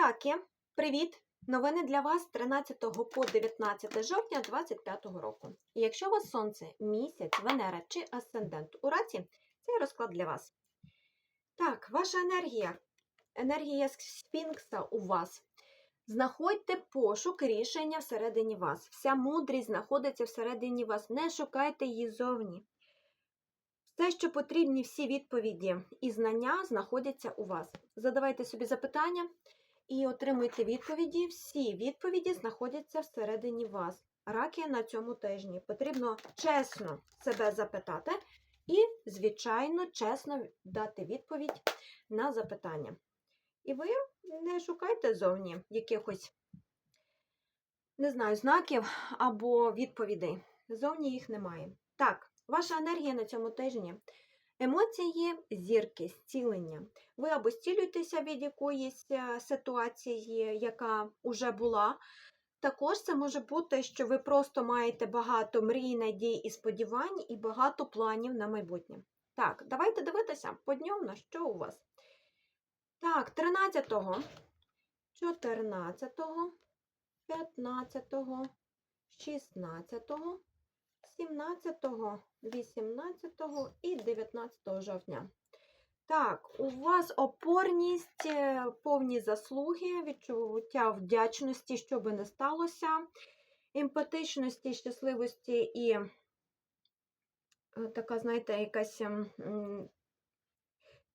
Раки, привіт! Новини для вас з 13 по 19 жовтня 2025 року. І якщо у вас сонце, місяць, Венера чи асцендент у раці, цей розклад для вас. Так, ваша енергія. Енергія Сфінкса у вас. Знаходьте пошук рішення всередині вас. Вся мудрість знаходиться всередині вас. Не шукайте її зовні. Все, що потрібні, всі відповіді і знання знаходяться у вас. Задавайте собі запитання і отримуйте відповіді. Всі відповіді знаходяться всередині вас. Раки на цьому тижні. Потрібно чесно себе запитати і, звичайно, чесно дати відповідь на запитання. І ви не шукайте зовні якихось, не знаю, знаків або відповідей. Зовні їх немає. Так, ваша енергія на цьому тижні. Емоції, зірки, зцілення. Ви або зцілюєтеся від якоїсь е, ситуації, яка вже була. Також це може бути, що ви просто маєте багато мрій, надій і сподівань, і багато планів на майбутнє. Так, давайте дивитися подньомно, що у вас. Так, 13, го 14, го 15, го 16, 17, 18 і 19 жовтня. Так, у вас опорність, е, повні заслуги, відчуття вдячності, що би не сталося, емпатичності, щасливості і е, така, знаєте, якась м,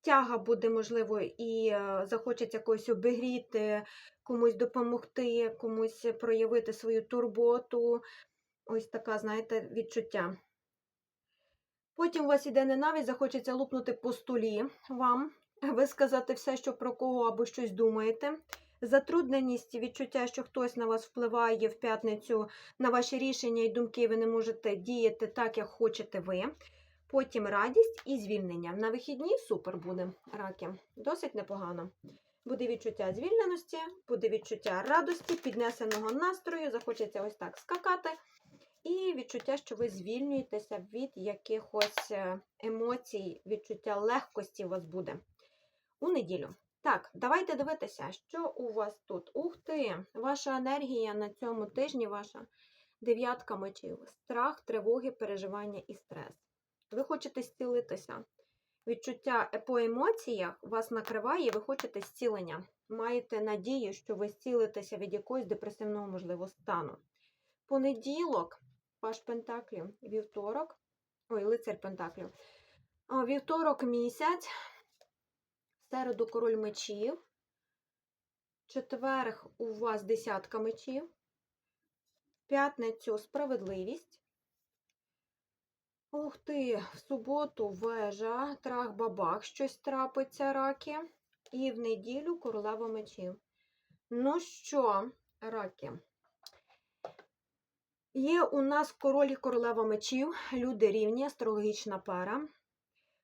тяга буде, можливо, і е, захочеться когось обігріти, комусь допомогти, комусь проявити свою турботу. Ось така, знаєте, відчуття. Потім у вас іде ненависть, захочеться лупнути по столі вам, висказати все, що про кого або щось думаєте. Затрудненість, відчуття, що хтось на вас впливає в п'ятницю на ваші рішення і думки, ви не можете діяти так, як хочете ви. Потім радість і звільнення. На вихідні супер буде раки. Досить непогано. Буде відчуття звільненості, буде відчуття радості, піднесеного настрою, захочеться ось так скакати. І відчуття, що ви звільнюєтеся від якихось е, емоцій, відчуття легкості у вас буде у неділю. Так, давайте дивитися, що у вас тут. Ух ти! Ваша енергія на цьому тижні, ваша дев'ятка мечів. Страх, тривоги, переживання і стрес. Ви хочете зцілитися. Відчуття по емоціях вас накриває, ви хочете зцілення. Маєте надію, що ви зцілитеся від якогось депресивного, можливо, стану. Понеділок, паш Пентаклів, вівторок, ой, лицар Пентаклів. Вівторок місяць, середу король мечів, четверг у вас десятка мечів, п'ятницю справедливість. Ух ти, в суботу вежа, трах-бабах, щось трапиться, раки. І в неділю королева мечів. Ну що, раки? Є у нас король і королева мечів, люди рівні, астрологічна пара.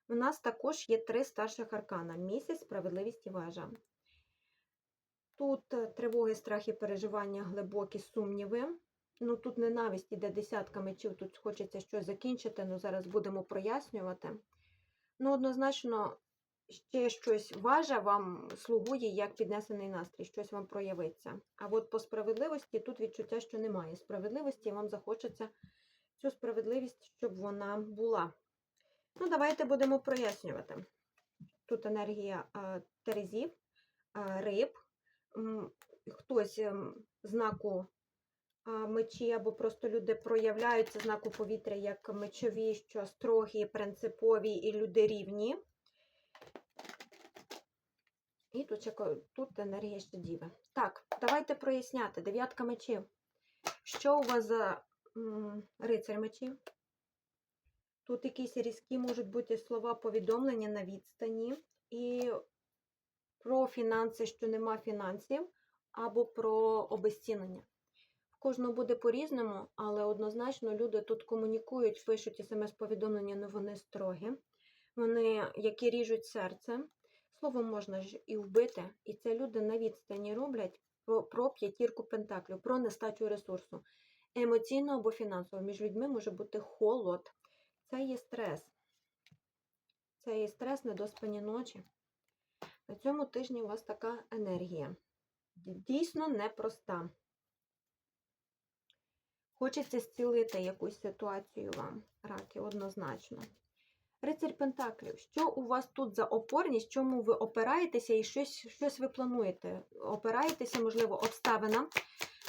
У нас також є три старших аркана: місяць, справедливість і вежа. Тут тривоги, страхи, переживання, глибокі сумніви. Ну, тут ненависть іде десятка мечів, тут хочеться щось закінчити, ну зараз будемо прояснювати. Ну, однозначно, ще щось важа вам слугує як піднесений настрій, щось вам проявиться. А от по справедливості тут відчуття, що немає справедливості, і вам захочеться цю справедливість, щоб вона була. Ну, давайте будемо прояснювати. Тут енергія терезів, риб, хтось м, знаку мечі, або просто люди проявляються знаку повітря як мечові, що строгі, принципові і люди рівні. І тут, тут енергія ще діви. Так, давайте проясняти. Дев'ятка мечів. Що у вас за м, рицарь мечів? Тут якісь різкі можуть бути слова повідомлення на відстані. І про фінанси, що нема фінансів, або про обезцінення. Кожного буде по-різному, але однозначно люди тут комунікують, пишуть смс-повідомлення, але вони строгі. Вони, які ріжуть серце. Словом, можна ж і вбити. І це люди на відстані роблять про, про п'ятірку пентаклів, про нестачу ресурсу. Емоційно або фінансово. Між людьми може бути холод. Це є стрес. Це є стрес, недоспані ночі. На цьому тижні у вас така енергія. дійсно непроста. Хочеться зцілити якусь ситуацію вам, раки, однозначно. Рицарь Пентаклів, що у вас тут за опорність, чому ви опираєтеся і щось, щось ви плануєте? Опираєтеся, можливо, обставинам,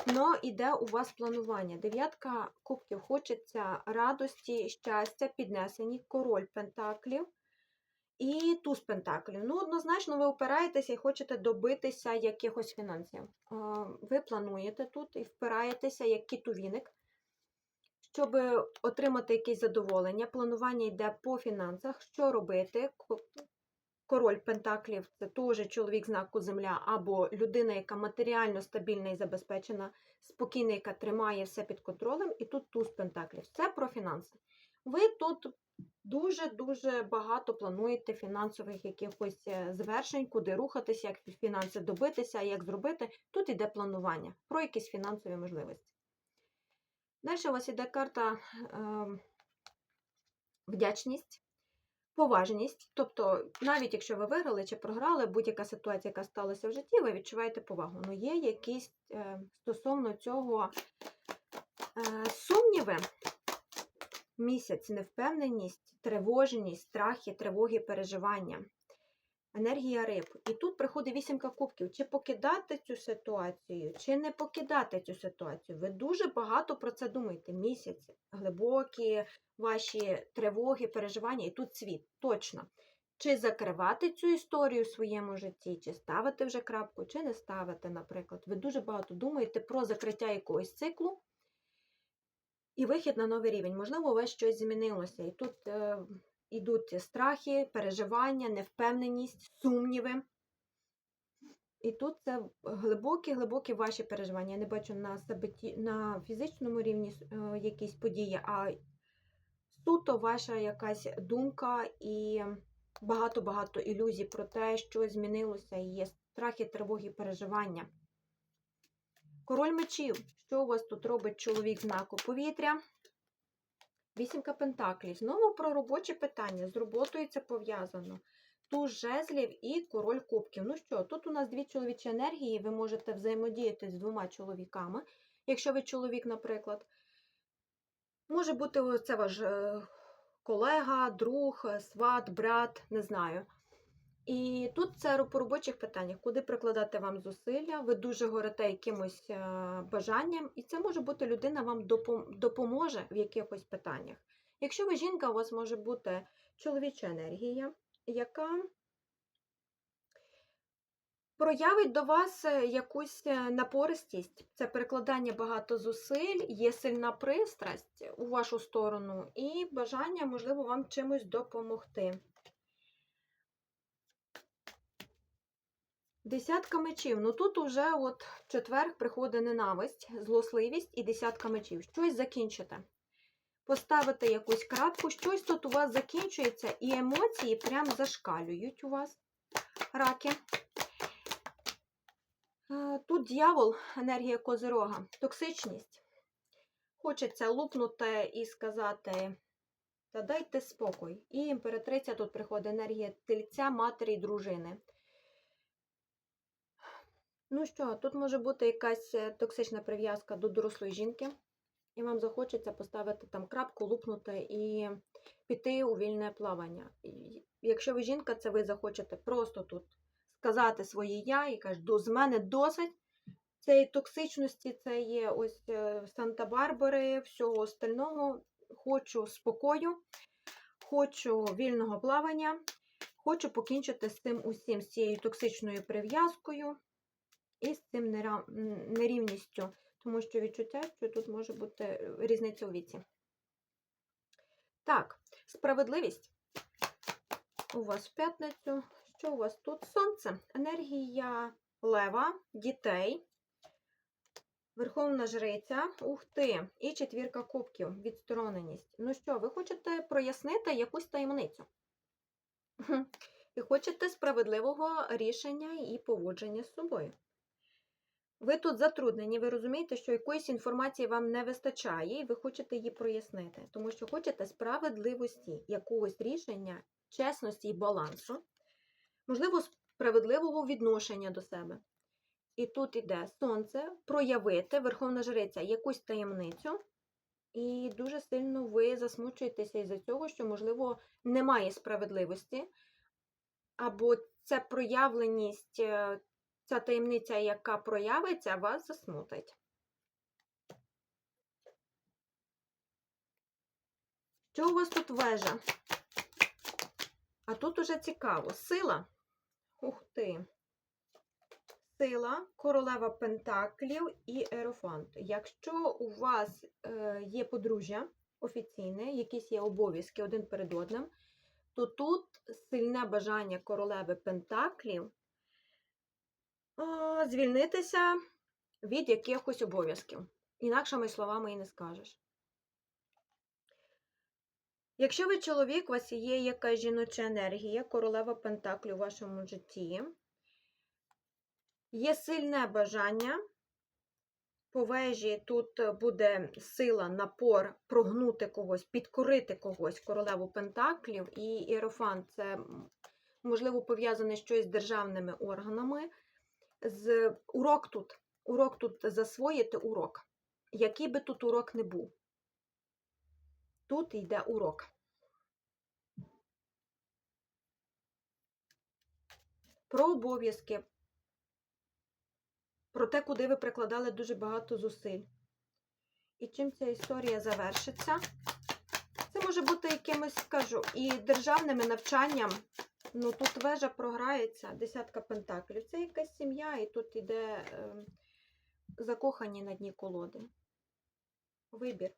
але іде у вас планування. Дев'ятка кубків, хочеться радості, щастя, піднесені, король Пентаклів і туз Пентаклів. Ну, однозначно, ви опираєтеся і хочете добитися якихось фінансів. Ви плануєте тут і впираєтеся як кітовіник щоб отримати якесь задоволення, планування йде по фінансах. Що робити? Король Пентаклів це теж чоловік знаку Земля, або людина, яка матеріально стабільна і забезпечена, спокійна, яка тримає все під контролем, і тут туз Пентаклів. Це про фінанси. Ви тут дуже-дуже багато плануєте фінансових якихось е, звершень, куди рухатися, як фінанси добитися, як зробити. Тут іде планування про якісь фінансові можливості. Далі у вас іде карта вдячність, поважність. Тобто, навіть якщо ви виграли чи програли, будь-яка ситуація, яка сталася в житті, ви відчуваєте повагу. Ну, є якісь е, стосовно цього е, сумніви, місяць, невпевненість, тривоженість, страхи, тривоги, переживання. Енергія риб. І тут приходить вісімка кубків. Чи покидати цю ситуацію, чи не покидати цю ситуацію. Ви дуже багато про це думаєте. Місяць, глибокі ваші тривоги, переживання, і тут світ. Точно. Чи закривати цю історію в своєму житті, чи ставити вже крапку, чи не ставити, наприклад. Ви дуже багато думаєте про закриття якогось циклу і вихід на новий рівень. Можливо, у вас щось змінилося. І тут. Ідуть страхи, переживання, невпевненість, сумніви. І тут це глибокі-глибокі ваші переживання. Я не бачу на себе на фізичному рівні е, якісь події, а суто ваша якась думка і багато-багато ілюзій про те, що змінилося, і є страхи, тривоги, переживання. Король мечів. Що у вас тут робить чоловік знаку повітря? Вісімка пентаклів. Знову про робочі питання. З роботою це пов'язано. Туз жезлів і король кубків. Ну що, тут у нас дві чоловічі енергії, ви можете взаємодіяти з двома чоловіками. Якщо ви чоловік, наприклад, може бути це ваш е, колега, друг, сват, брат, не знаю. І тут це по робочих питаннях, куди прикладати вам зусилля, ви дуже горите якимось е, бажанням, і це може бути людина вам допоможе в якихось питаннях. Якщо ви жінка, у вас може бути чоловіча енергія, яка проявить до вас е, якусь е, напористість, це перекладання багато зусиль, є сильна пристрасть у вашу сторону, і бажання, можливо, вам чимось допомогти. Десятка мечів. Ну тут уже от в четвер приходить ненависть, злосливість і десятка мечів. Щось закінчите. Поставите якусь крапку, щось тут у вас закінчується, і емоції прям зашкалюють у вас раки. Тут дьявол, енергія козирога, токсичність. Хочеться лупнути і сказати, та дайте спокій. І імператриця тут приходить енергія тельця, матері і дружини. Ну що, тут може бути якась е, токсична прив'язка до дорослої жінки, і вам захочеться поставити там крапку, лупнути і піти у вільне плавання. І Якщо ви жінка, це ви захочете просто тут сказати своє я і кажуть, з мене досить цієї токсичності, це є ось е, Санта-Барбари, всього остального. Хочу спокою, хочу вільного плавання, хочу покінчити з цим усім, з цією токсичною прив'язкою і з цим нерівністю, тому що відчуття, що тут може бути е, різниця у віці. Так, справедливість у вас в п'ятницю. Що у вас тут? Сонце, енергія лева, дітей, верховна жриця, ух ти, і четвірка кубків, відстороненість. Ну що, ви хочете прояснити якусь таємницю? І хочете справедливого рішення і поводження з собою. Ви тут затруднені, ви розумієте, що якоїсь інформації вам не вистачає, і ви хочете її прояснити, тому що хочете справедливості, якогось рішення, чесності і балансу, можливо, справедливого відношення до себе. І тут іде сонце, проявити, верховна жриця, якусь таємницю. І дуже сильно ви засмучуєтеся із-за цього, що, можливо, немає справедливості, або ця проявленість, е, ця таємниця, яка проявиться, вас засмутить. Що у вас тут вежа? А тут уже цікаво. Сила. Ух ти. Сила, королева Пентаклів і Ерофант. Якщо у вас е, є подружжя офіційне, якісь є обов'язки один перед одним, то тут сильне бажання королеви Пентаклів звільнитися від якихось обов'язків. Інакшими словами і не скажеш. Якщо ви чоловік, у вас є якась жіноча енергія, королева Пентаклів у вашому житті, є сильне бажання, по вежі тут буде сила, напор прогнути когось, підкорити когось, королеву Пентаклів, і Іерофант це, можливо, пов'язане щось з державними органами. З урок тут, урок тут засвоїти урок. Який би тут урок не був. Тут йде урок. Про обов'язки, про те, куди ви прикладали дуже багато зусиль. І чим ця історія завершиться? Це може бути якимось, скажу, і державними навчанням. Ну, тут вежа програється, десятка пентаклів. Це якась сім'я, і тут іде е, закохані на дні колоди. Вибір.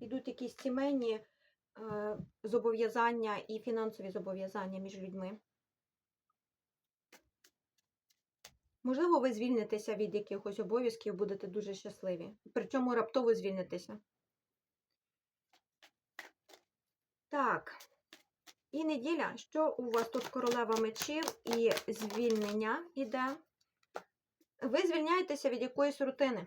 Ідуть якісь сімейні е, зобов'язання і фінансові зобов'язання між людьми. Можливо, ви звільнитеся від якихось обов'язків, будете дуже щасливі. Причому раптово звільнитеся. Так. І неділя, що у вас тут королева мечів і звільнення іде. Ви звільняєтеся від якоїсь рутини.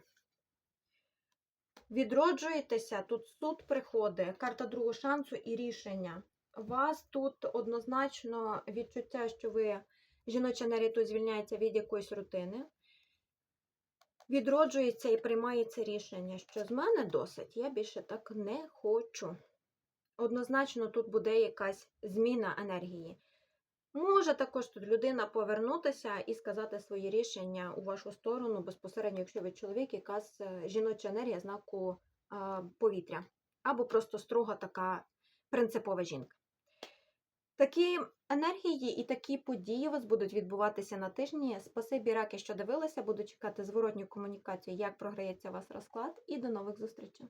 Відроджуєтеся, тут суд приходить, карта другого шансу і рішення. Вас тут однозначно відчуття, що ви жіноча енергія тут звільняється від якоїсь рутини. Відроджується і приймається рішення, що з мене досить, я більше так не хочу. Однозначно, тут буде якась зміна енергії. Може також тут людина повернутися і сказати свої рішення у вашу сторону, безпосередньо, якщо ви чоловік, якась е, жіноча енергія знаку повітря. Або просто строга така принципова жінка. Такі енергії і такі події у вас будуть відбуватися на тижні. Спасибі, раки, що дивилися. Буду чекати зворотню комунікацію, як програється у вас розклад, і до нових зустрічей.